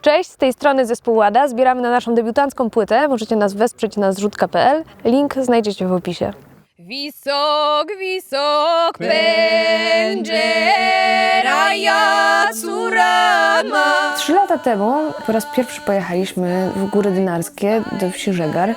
Cześć, z tej strony zespół Łada. Zbieramy na naszą debiutancką płytę. Możecie nas wesprzeć na zrzutka.pl. Link znajdziecie w opisie. Wisok, wisok będzie raja curama. Trzy lata temu po raz pierwszy pojechaliśmy w Góry Dynarskie do wsi Żegar.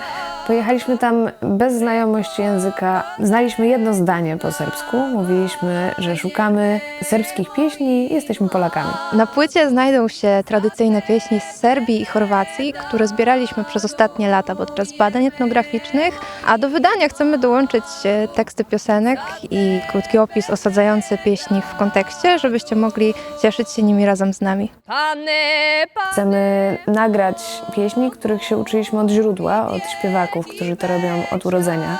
Pojechaliśmy tam bez znajomości języka. Znaliśmy jedno zdanie po serbsku. Mówiliśmy, że szukamy serbskich pieśni i jesteśmy Polakami. Na płycie znajdą się tradycyjne pieśni z Serbii i Chorwacji, które zbieraliśmy przez ostatnie lata podczas badań etnograficznych, a do wydania chcemy dołączyć e, teksty piosenek i krótki opis osadzający pieśni w kontekście, żebyście mogli cieszyć się nimi razem z nami. Chcemy nagrać pieśni, których się uczyliśmy od źródła, od śpiewaków, którzy to robią od urodzenia.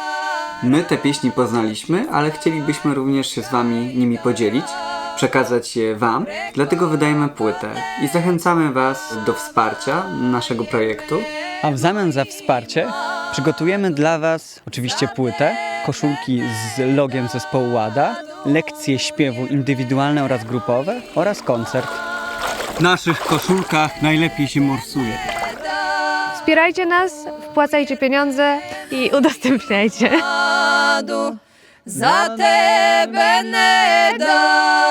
My te pieśni poznaliśmy, ale chcielibyśmy również się z Wami nimi podzielić, przekazać je Wam, dlatego wydajemy płytę i zachęcamy Was do wsparcia naszego projektu. A w zamian za wsparcie przygotujemy dla Was oczywiście płytę, koszulki z logiem zespołu Łada, lekcje śpiewu indywidualne oraz grupowe oraz koncert. W naszych koszulkach najlepiej się morsuje. Wspierajcie nas, wpłacajcie pieniądze i udostępniajcie. Za tebe ne dam